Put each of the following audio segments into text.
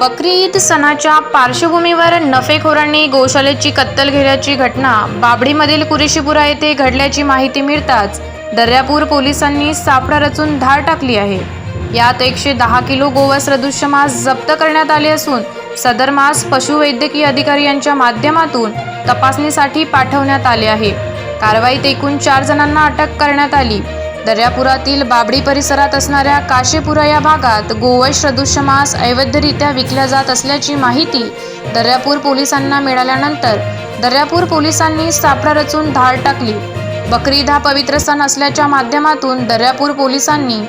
बकरी ईद सणाच्या पार्श्वभूमीवर नफेखोरांनी गोशालेची कत्तल घेण्याची घटना. बाबडीमधील कुरेशीपुरा येथे घडल्याची माहिती मिळताच दर्यापूर पोलिसांनी सापडा रचून धाड टाकली आहे. यात एकशे दहा किलो गोवस रदृश्य मांस जप्त करण्यात आले असून सदर मांस पशुवैद्यकीय अधिकारी यांच्या माध्यमातून तपासणीसाठी पाठवण्यात आले आहे. कारवाईत एकूण चार जणांना अटक करण्यात आली. दर्यापुरातील बाबडी परिसरात असणाऱ्या काशीपुरा या भागात गोवंश सदृश्य अवैधरित्या विकल्या जात असल्याची माहिती दर्यापूर पोलिसांना मिळाल्यानंतर दर्यापूर पोलिसांनी सापळा रचून धाड टाकली. बकरीद हा पवित्र सण असल्याच्या माध्यमातून दर्यापूर पोलिसांनी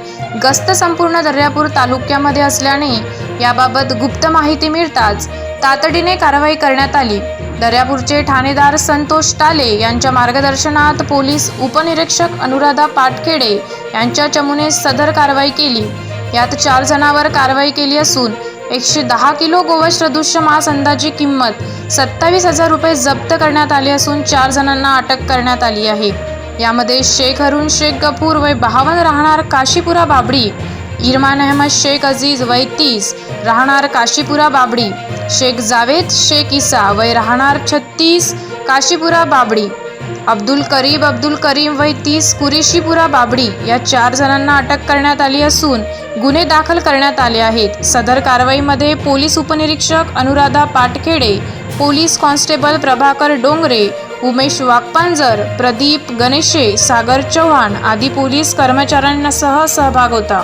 गस्त संपूर्ण दर्यापूर तालुक्यामध्ये असल्याने याबाबत गुप्त माहिती मिळताच तातडीने कारवाई करण्यात आली. दर्यापूरचे ठाणेदार संतोष टाले यांच्या मार्गदर्शनात पोलीस उपनिरीक्षक अनुराधा पाटखेडे यांच्या चमूने सदर कारवाई केली. यात चार जणांवर कारवाई केली असून एकशे दहा किलो गोवश सदृश्य मांस अंदाजी किंमत सत्तावीस हजार रुपये जप्त करण्यात आली असून चार जणांना अटक करण्यात आली आहे. यामध्ये शेख हरून शेख गफूर व बहावन राहणार काशीपुरा बाबडी इरमान अहमद शेख अजीज वय तीस राहणार काशीपुरा बाबडी. शेख जावेद शेख इसा वय राहणार छत्तीस काशीपुरा बाबडी. अब्दुल करीब अब्दुल करीम वय तीस कुरेशीपुरा बाबडी. या चार जणांना अटक करण्यात आली असून गुन्हे दाखल करण्यात आले आहेत. सदर कारवाईमध्ये पोलीस उपनिरीक्षक अनुराधा पाटखेडे पोलीस कॉन्स्टेबल प्रभाकर डोंगरे उमेश वाकपांजर प्रदीप गणेशे सागर चव्हाण आदी पोलीस कर्मचाऱ्यांसह सहभाग होता.